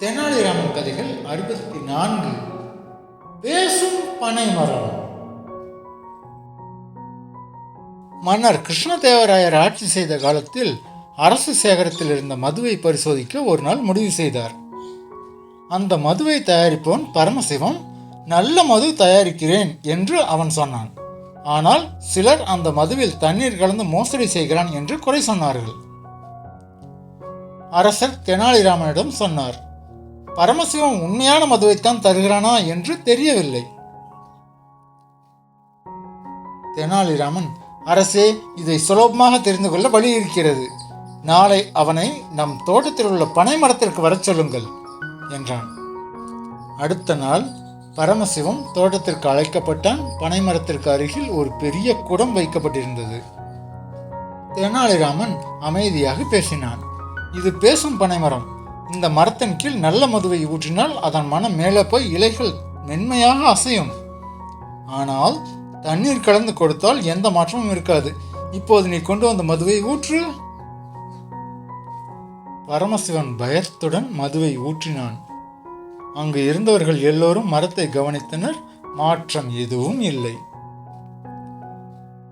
தெனாலிராமன் கதைகள் அறுபத்தி நான்கு. பேசும் பனை மரம். மன்னர் கிருஷ்ணதேவராயர் ஆட்சி செய்த காலத்தில் அரசு சேகரத்தில் இருந்த மதுவை பரிசோதிக்க ஒரு நாள் முடிவு செய்தார். அந்த மதுவை தயாரிப்பவன் பரமசிவம் நல்ல மது தயாரிக்கிறேன் என்று அவன் சொன்னான். ஆனால் சிலர் அந்த மதுவில் தண்ணீர் கலந்து மோசடி செய்கிறான் என்று குறை சொன்னார்கள். அரசர் தெனாலிராமனிடம் சொன்னார் பரமசிவம் உண்மையான மதுவைத்தான் தருகிறானா என்று தெரியவில்லை. தெனாலிராமன் அரசே இதை சுலபமாக தெரிந்து கொள்ள வழி இருக்கிறது. நாளை அவனை நம் தோட்டத்தில் உள்ள பனை மரத்திற்கு வரச் சொல்லுங்கள் என்றான். அடுத்த நாள் பரமசிவம் தோட்டத்திற்கு அழைக்கப்பட்டான். பனை மரத்திற்கு அருகில் ஒரு பெரிய குடம் வைக்கப்பட்டிருந்தது. தெனாலிராமன் அமைதியாக பேசினான். இது பேசும் பனைமரம் இந்த மரத்தின் கீழ் நல்ல மதுவை ஊற்றினால் அதன் மனம் மேலே போய் இலைகள் மென்மையாக அசையும். ஆனால் தண்ணீர் கலந்து கொடுத்தால் எந்த மாற்றமும் இருக்காது. இப்போது நீ கொண்டு வந்த மதுவை ஊற்று. பரமசிவன் பயத்துடன் மதுவை ஊற்றினான். அங்கு இருந்தவர்கள் எல்லோரும் மரத்தை கவனித்தனர். மாற்றம் எதுவும் இல்லை.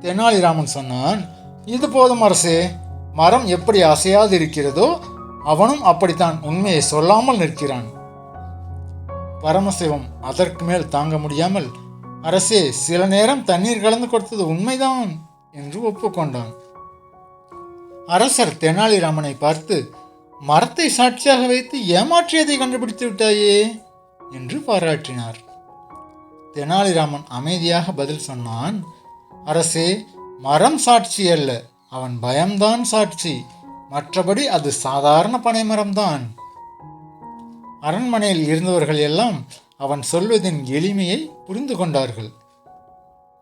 தெனாலிராமன் சொன்னான் இது போதும் அரசே. மரம் எப்படி அசையாது இருக்கிறதோ அவனும் அப்படித்தான் உண்மையை சொல்லாமல் நிற்கிறான். பரமசிவம் அதற்கு மேல் தாங்க முடியாமல் அரசே சில நேரம் தண்ணீர் கலந்து கொடுத்தது உண்மைதான் என்று ஒப்புக்கொண்டான். அரசர் தெனாலிராமனை பார்த்து மரத்தை சாட்சியாக வைத்து ஏமாற்றியதை கண்டுபிடித்து விட்டாயே என்று பாராட்டினார். தெனாலிராமன் அமைதியாக பதில் சொன்னான் அரசே மரம் சாட்சி அல்ல அவன் பயம்தான் சாட்சி. மற்றபடி அது சாதாரண பனைமரம்தான். அரண்மனையில் இருந்தவர்கள் எல்லாம் அவன் சொல்வதின் எளிமையை புரிந்து கொண்டார்கள்.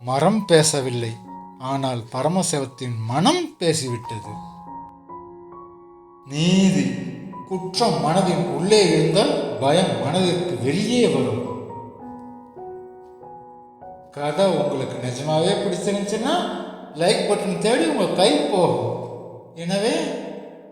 மரம் பேசவில்லை ஆனால் பரமசிவத்தின் மனம் பேசிவிட்டது. நீதி குற்றம் மனதின் உள்ளே இருந்தால் பயம் மனதிற்கு வெளியே வரும். கதை உங்களுக்கு நிஜமாவே பிடிச்சிருந்துச்சுன்னா லைக் பட்டன் தேடி உங்கள் கை போகும். எனவே